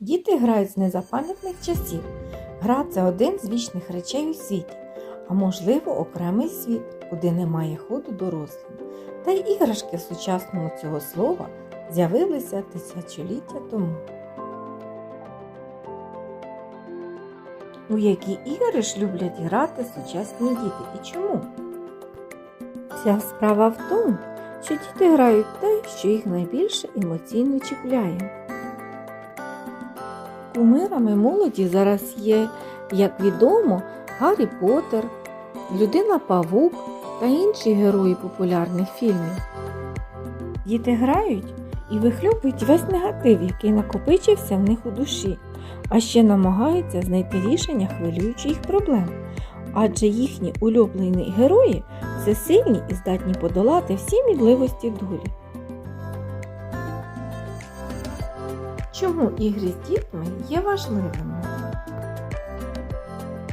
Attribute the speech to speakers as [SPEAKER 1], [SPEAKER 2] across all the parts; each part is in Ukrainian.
[SPEAKER 1] Діти грають з незапам'ятних часів. Гра це один з вічних речей у світі, а можливо, окремий світ, куди немає ходу дорослим. Та й іграшки в сучасному цього слова з'явилися тисячоліття тому. У які ігри ж люблять грати сучасні діти і чому? Вся справа в тому, що діти грають те, що їх найбільше емоційно чіпляє. Кумирами молоді зараз є, як відомо, Гаррі Поттер, Людина Павук та інші герої популярних фільмів. Діти грають і вихлюпують весь негатив, який накопичився в них у душі, а ще намагаються знайти рішення хвилюючих проблем. Адже їхні улюблені герої всесильні і здатні подолати всі мідливості долі. Чому ігри з дітьми є важливими?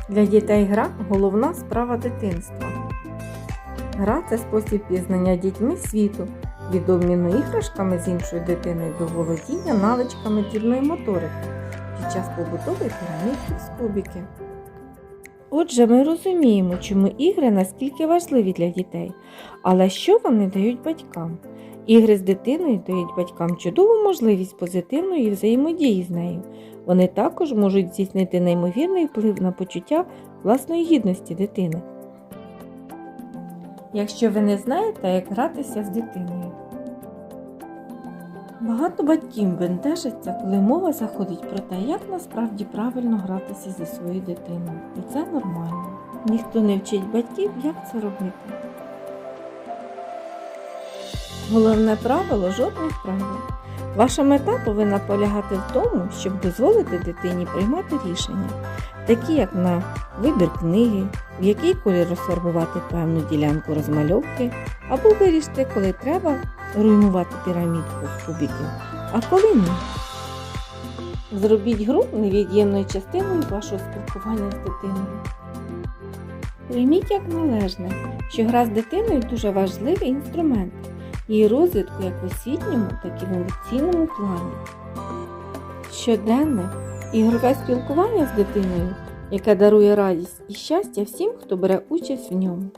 [SPEAKER 1] Для дітей гра головна справа дитинства. Гра це спосіб пізнання дітьми світу, від обміну іграшками з іншою дитиною до володіння навичками дрібної моторики під час побудови пірамідки з кубики. Отже, ми розуміємо, чому ігри наскільки важливі для дітей, але що вони дають батькам? Ігри з дитиною дають батькам чудову можливість позитивної взаємодії з нею. Вони також можуть здійснити неймовірний вплив на почуття власної гідності дитини. Якщо ви не знаєте, як гратися з дитиною. Багато батьків бентежаться, коли мова заходить про те, як насправді правильно гратися зі своєю дитиною. І це нормально. Ніхто не вчить батьків, як це робити. Головне правило жодних правил. Ваша мета повинна полягати в тому, щоб дозволити дитині приймати рішення, такі як на вибір книги, в який колір розфарбувати певну ділянку розмальовки, або вирішити, коли треба руйнувати пірамідку кубиків, а коли ні. Зробіть гру невід'ємною частиною вашого спілкування з дитиною. Прийміть як належне, що гра з дитиною дуже важливий інструмент її розвитку як в освітньому, так і в емоційному плані. Щоденне ігрове спілкування з дитиною, яке дарує радість і щастя всім, хто бере участь в ньому.